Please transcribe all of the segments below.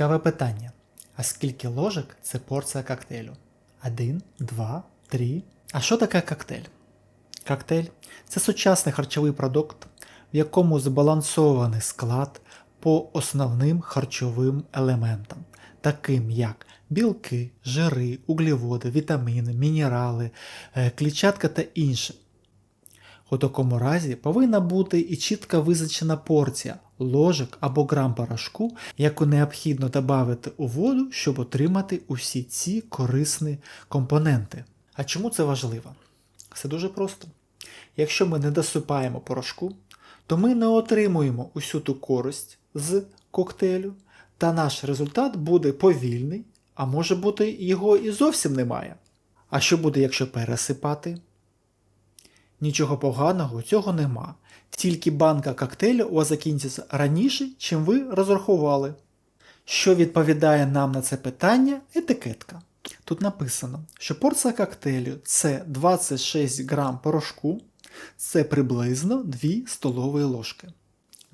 Цікаве питання. А скільки ложок це порція коктейлю? Один, два, три. А що таке коктейль? Коктейль це сучасний харчовий продукт, в якому збалансований склад по основним харчовим елементам, таким як білки, жири, углеводи, вітаміни, мінерали, е, клітчатка та інше. У такому разі повинна бути і чітко визначена порція ложок або грам порошку, яку необхідно додати у воду, щоб отримати усі ці корисні компоненти. А чому це важливо? Все дуже просто. Якщо ми не досипаємо порошку, то ми не отримуємо усю ту користь з коктейлю, та наш результат буде повільний, а може бути його і зовсім немає. А що буде, якщо пересипати? Нічого поганого цього нема. Тільки банка коктейлю у вас закінчиться раніше, чим ви розрахували. Що відповідає нам на це питання? Етикетка. Тут написано, що порція коктейлю це 26 грам порошку, це приблизно 2 столові ложки.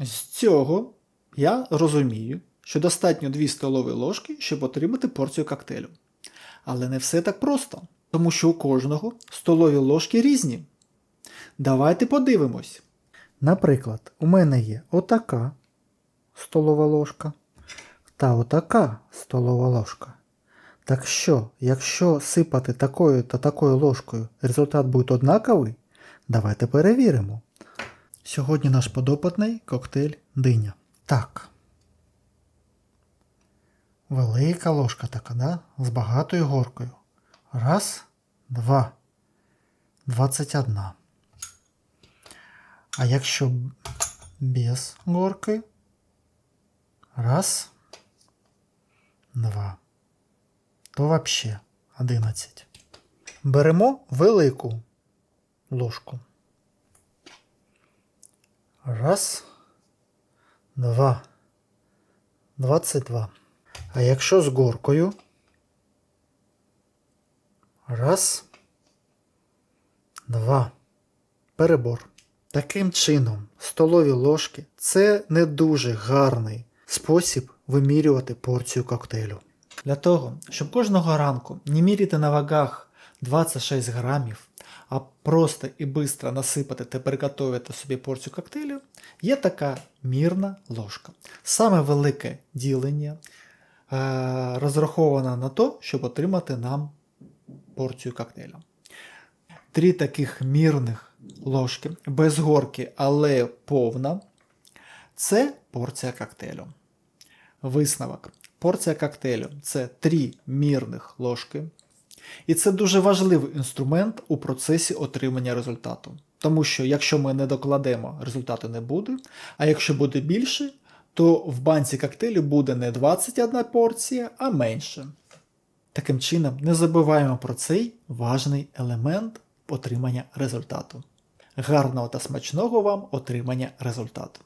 З цього я розумію, що достатньо 2 столові ложки, щоб отримати порцію коктейлю. Але не все так просто, тому що у кожного столові ложки різні. Давайте подивимось. Наприклад, у мене є отака столова ложка та отака столова ложка. Так що, якщо сипати такою та такою ложкою, результат буде однаковий, давайте перевіримо. Сьогодні наш подопитний коктейль диня. Так. Велика ложка така, да? З багатою горкою. Раз, два. 21. А якщо без горки? Раз, два. То вообще 11. Беремо велику ложку. Раз, два. 22. А якщо з горкою? Раз, два. Перебор. Таким чином, столові ложки це не дуже гарний спосіб вимірювати порцію коктейлю. Для того, щоб кожного ранку не міряти на вагах 26 грамів, а просто і швидко насипати та приготувати собі порцію коктейлю, є така мірна ложка. Саме велике ділення е, розраховано на те, щоб отримати нам порцію коктейлю. Три таких мірних ложки без горки, але повна. Це порція коктейлю. Висновок. Порція коктейлю це 3 мірних ложки. І це дуже важливий інструмент у процесі отримання результату. Тому що якщо ми не докладемо, результату не буде. А якщо буде більше, то в банці коктейлю буде не 21 порція, а менше. Таким чином, не забуваємо про цей важний елемент отримання результату. Гарного та смачного вам отримання результату!